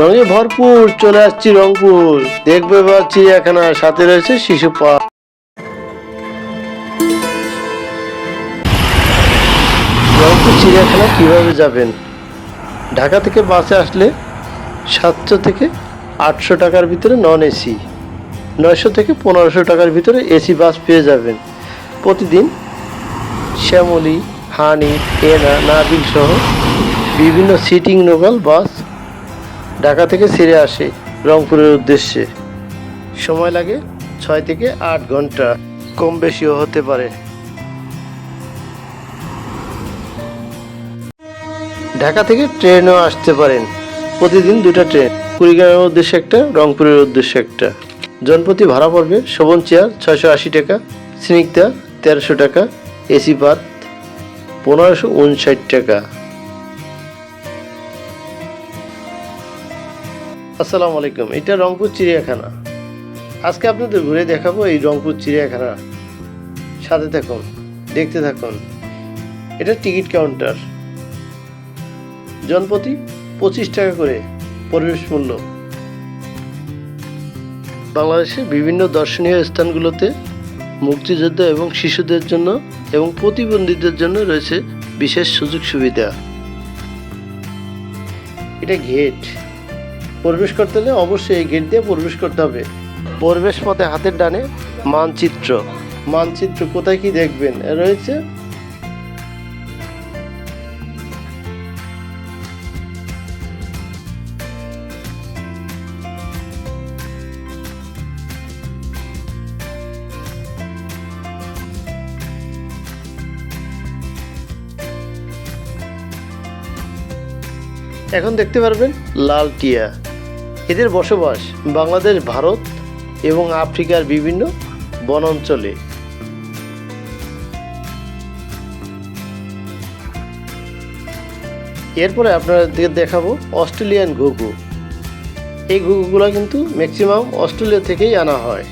রঙে ভরপুর, চলে আসছি রংপুর। দেখবে বা চিড়িয়াখানা সাথে রয়েছে শিশু পার্ক রংপুর চিড়িয়াখানা কীভাবে যাবেন? ঢাকা থেকে বাসে আসলে সাতশো থেকে আটশো টাকার ভিতরে নন এসি নয়শো থেকে পনেরোশো টাকার ভিতরে এসি বাস পেয়ে যাবেন। প্রতিদিন শ্যামলি হানি এনা, নাবিল সহ বিভিন্ন সিটিং লোকাল বাস ঢাকা থেকে ছেড়ে আসে রংপুরের উদ্দেশ্যে। সময় লাগে ছয় থেকে আট ঘণ্টা, কম বেশিও হতে পারে। ঢাকা থেকে ট্রেনও আসতে পারেন। প্রতিদিন দুটা ট্রেন। কুড়িগ্রামের উদ্দেশ্যে একটা, রংপুরের উদ্দেশ্যে একটা। জনপ্রতি ভাড়া পড়বে শোভন চেয়ার ছয়শো আশি টাকা, স্নিগ্ধা তেরোশো টাকা, এসি বাথ পনেরোশো উনষাট টাকা। আসসালামু আলাইকুম, এটা রংপুর চিড়িয়াখানা। আজকে আপনাদের ঘুরে দেখাবো এই রংপুর চিড়িয়াখানা। সাথে থাকুন, দেখতে থাকুন। এটা টিকিট কাউন্টার। জনপ্রতি পঁচিশ টাকা করে পরিবেশ মূল্য। বাংলাদেশের বিভিন্ন দর্শনীয় স্থানগুলোতে মুক্তিযোদ্ধা এবং শিশুদের জন্য এবং প্রতিবন্ধীদের জন্য রয়েছে বিশেষ সুযোগ সুবিধা। এটা গেট। প্রবেশ করতে হলে অবশ্যই এই গেট দিয়ে প্রবেশ করতে হবে। প্রবেশ পথে হাতের ডানে মানচিত্র। মানচিত্র কোথায় কি দেখবেন? রয়েছে। এখন দেখতে পারবেন লাল টিয়া। এদের বসবাস বাংলাদেশ, ভারত এবং আফ্রিকার বিভিন্ন বনাঞ্চলে। এরপরে আপনাদের দেখাবো অস্ট্রেলিয়ান ঘুঘু। এই ঘুঘুগুলো কিন্তু ম্যাক্সিমাম অস্ট্রেলিয়া থেকেই আনা হয়।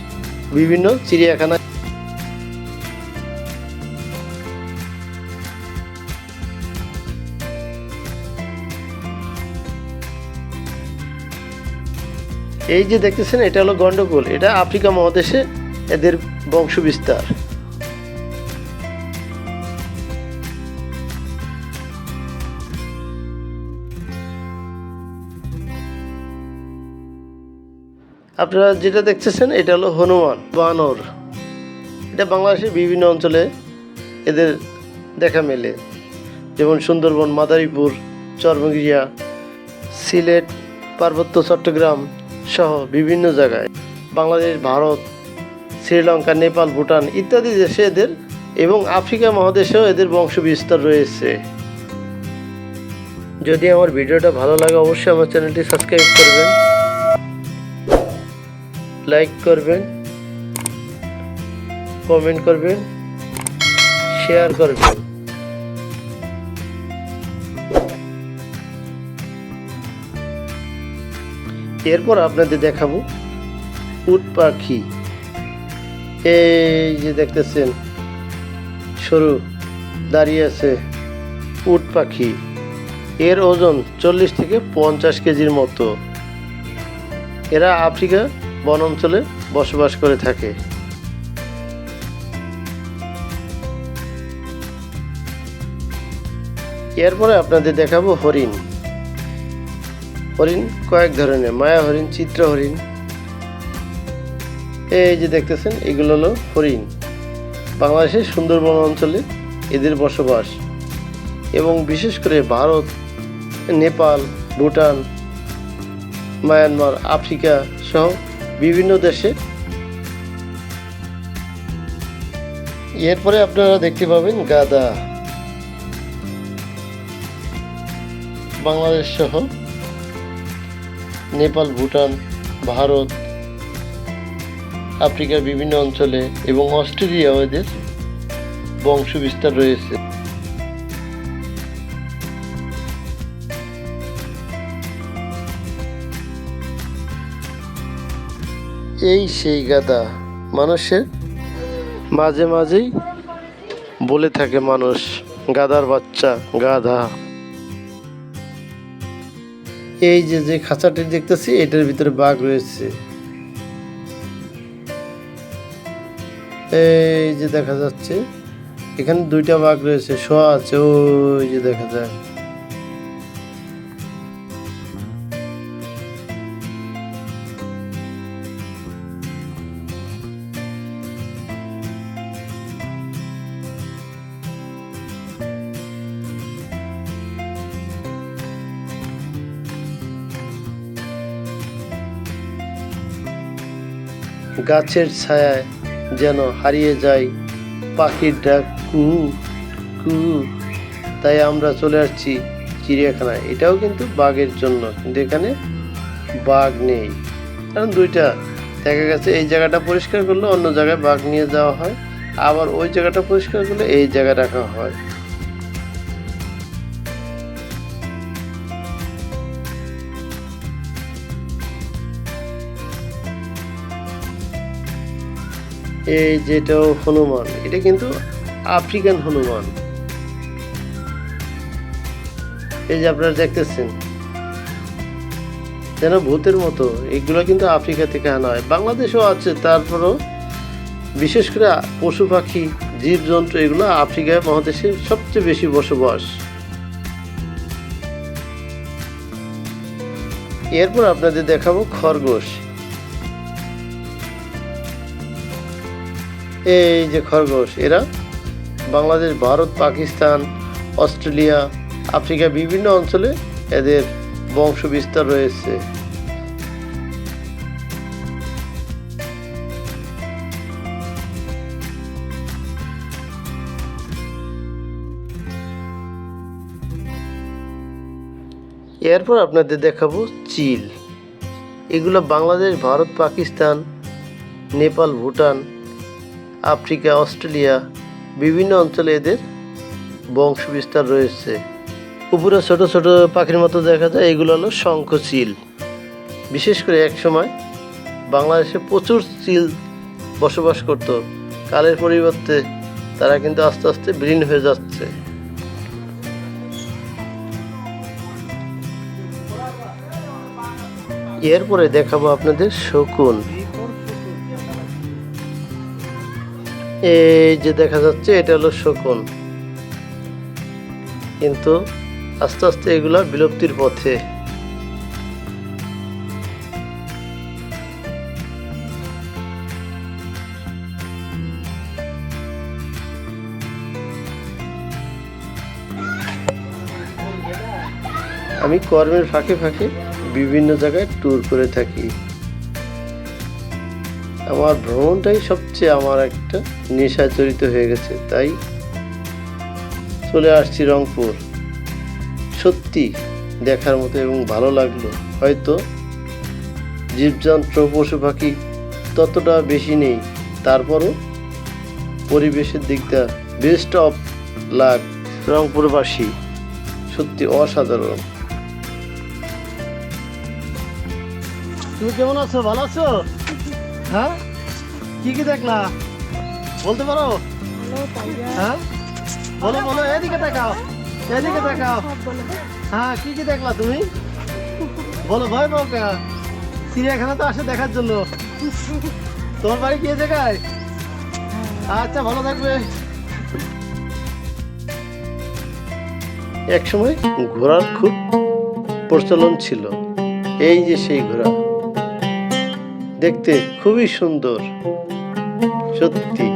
বিভিন্ন চিড়িয়াখানা এই যে দেখতেছেন, এটা হলো গন্ডগোল। এটা আফ্রিকা মহাদেশে এদের বংশ বিস্তার আপনারা যেটা দেখতেছেন, এটা হলো হনুমান, বানর। এটা বাংলাদেশের বিভিন্ন অঞ্চলে এদের দেখা মেলে। যেমন সুন্দরবন, মাদারীপুর, চরমগিয়া, সিলেট, পার্বত্য চট্টগ্রাম সহ বিভিন্ন জায়গায়। বাংলাদেশ, ভারত, শ্রীলঙ্কা, নেপাল, ভুটান ইত্যাদি দেশে এদের এবং আফ্রিকা মহাদেশেও এদের বংশ বিস্তার রয়েছে। যদি আমার ভিডিওটা ভালো লাগে, অবশ্যই আমার চ্যানেলটি সাবস্ক্রাইব করবেন, লাইক করবেন, কমেন্ট করবেন, শেয়ার করবেন। এরপর আপনাদের দেখাবো উট পাখি। এই যে দেখতেছেন, সরু দাঁড়িয়ে আছে উট পাখি। এর ওজন চল্লিশ থেকে পঞ্চাশ কেজির মতো। এরা আফ্রিকা বন অঞ্চলে বসবাস করে থাকে। এরপরে আপনাদের দেখাবো হরিণ। হরিণ, কয়েক ধরনের, মায়া হরিণ, চিত্র হরিণ। এই যে দেখতেছেন, এগুলো হলো হরিণ। বাংলাদেশের সুন্দরবন অঞ্চলে এদের বসবাস। এবং বিশেষ করে ভারত, নেপাল, ভুটান, মায়ানমার, আফ্রিকা সহ বিভিন্ন দেশে। এরপরে আপনারা দেখতে পাবেন গাদা। বাংলাদেশ সহ নেপাল, ভুটান, ভারত, আফ্রিকার বিভিন্ন অঞ্চলে এবং অস্ট্রেলিয়াও এদের বংশ বিস্তার রয়েছে। এই সেই গাদা মানুষের মাঝে মাঝেই বলে থাকে মানুষ, গাদার বাচ্চা, গাধা। এই যে যে খাঁচাটি দেখতেছি, এটার ভিতরে বাঘ রয়েছে। এই যে দেখা যাচ্ছে, এখানে দুইটা বাঘ রয়েছে, শোয়া আছে, ওই যে দেখা যায়। গাছের ছায়ায় যেন হারিয়ে যায় পাখির ডাক। কু কু। তাই আমরা চলে আসছি চিড়িয়াখানায়। এটাও কিন্তু বাঘের জন্য, কিন্তু এখানে বাঘ নেই। কারণ দুইটা দেখা গেছে, এই জায়গাটা পরিষ্কার করলে অন্য জায়গায় বাঘ নিয়ে যাওয়া হয়, আবার ওই জায়গাটা পরিষ্কার করলে এই জায়গায় রাখা হয়। এই যেটাও হনুমান, এটা কিন্তু আফ্রিকান হনুমান। এই যে আপনারা দেখতেছেন, যেন ভূতের মতো, এগুলো কিন্তু আফ্রিকা থেকে আনা হয়। বাংলাদেশেও আছে, তারপরও বিশেষ করে পশু পাখি, জীবজন্তু, এগুলো আফ্রিকা মহাদেশে সবচেয়ে বেশি বসবাস। এরপর আপনাদের দেখাবো খরগোশ। এই যে খরগোশ, এরা বাংলাদেশ, ভারত, পাকিস্তান, অস্ট্রেলিয়া, আফ্রিকা বিভিন্ন অঞ্চলে এদের বংশ বিস্তার রয়েছে। এরপর আপনাদের দেখাবো চিল। এগুলো বাংলাদেশ, ভারত, পাকিস্তান, নেপাল, ভুটান আফ্রিকা, অস্ট্রেলিয়া, বিভিন্ন অঞ্চলে এদের বংশ বিস্তার রয়েছে। উপরে ছোট ছোট পাখির মতো দেখা যায়, এগুলো হলো শঙ্খচিল। বিশেষ করে এক সময় বাংলাদেশে প্রচুর চিল বসবাস করত। কালের পরিবর্তে তারা কিন্তু আস্তে আস্তে বিলীন হয়ে যাচ্ছে। এরপরে দেখাবো আপনাদের শকুন। এই যে দেখা যাচ্ছে, এটা হলো শকুন। কিন্তু আস্তে আস্তে এগুলা বিলুপ্তির পথে। আমি কর্মের ফাঁকে ফাঁকে বিভিন্ন জায়গায় ট্যুর করে থাকি। আমার ভ্রমণটাই সবচেয়ে আমার একটা নেশায় জড়িত হয়ে গেছে, তাই চলে আসছি রংপুর। সত্যি দেখার মতো এবং ভালো লাগল। হয়তো জীবজন্তু পশু পাখি ততটা বেশি নেই, তারপরও পরিবেশের দিকটা বেস্ট অফ লাগ রংপুরবাসী, সত্যি অসাধারণ। তুমি কেমন আছো? ভালো আছো? হ্যাঁ? কি কি দেখলা? বলতে পারো? হ্যাঁ? বলো বলো, এদিকে দেখাও। এদিকে দেখাও। হ্যাঁ কি কি দেখলা তুমি? বলো, ভয় পাও কা? চিড়িয়াখানা তো আসে দেখার জন্য। তোমার বাড়ি এই জায়গায়? আচ্ছা ভালো থাকবে। এক সময় ঘোড়ার খুব প্রচলন ছিল। এই যে সেই ঘোড়া। দেখতে খুবই সুন্দর, সত্যি।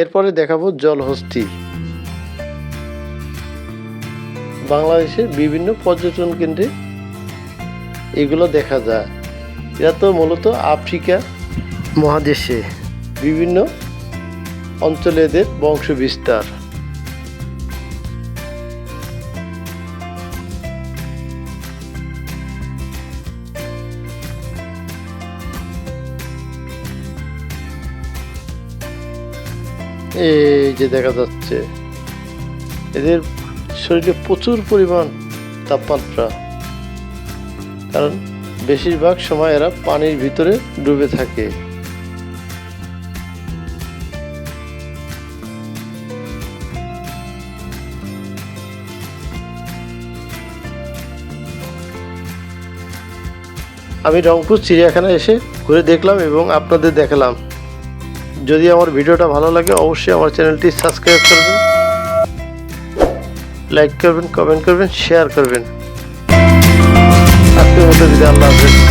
এরপরে দেখাবো জলহস্তি। বাংলাদেশের বিভিন্ন পর্যটন কেন্দ্রে এগুলো দেখা যায়। এরা তো মূলত আফ্রিকা মহাদেশে বিভিন্ন অঞ্চলে এদের বংশ বিস্তার এই যে দেখা যাচ্ছে, এদের শরীরে প্রচুর পরিমাণ তাপমাত্রা। কারণ বেশিরভাগ সময় এরা পানির ভিতরে ডুবে থাকে। আমি রংপুর চিড়িয়াখানায় এসে ঘুরে দেখলাম এবং আপনাদের দেখালাম। যদি আমার ভিডিওটা ভালো লাগে, অবশ্যই আমার চ্যানেলটি সাবস্ক্রাইব করবেন লাইক করবেন কমেন্ট করবেন শেয়ার করবেন। আজকের মতো যদি আল্লাহ হাফেজ।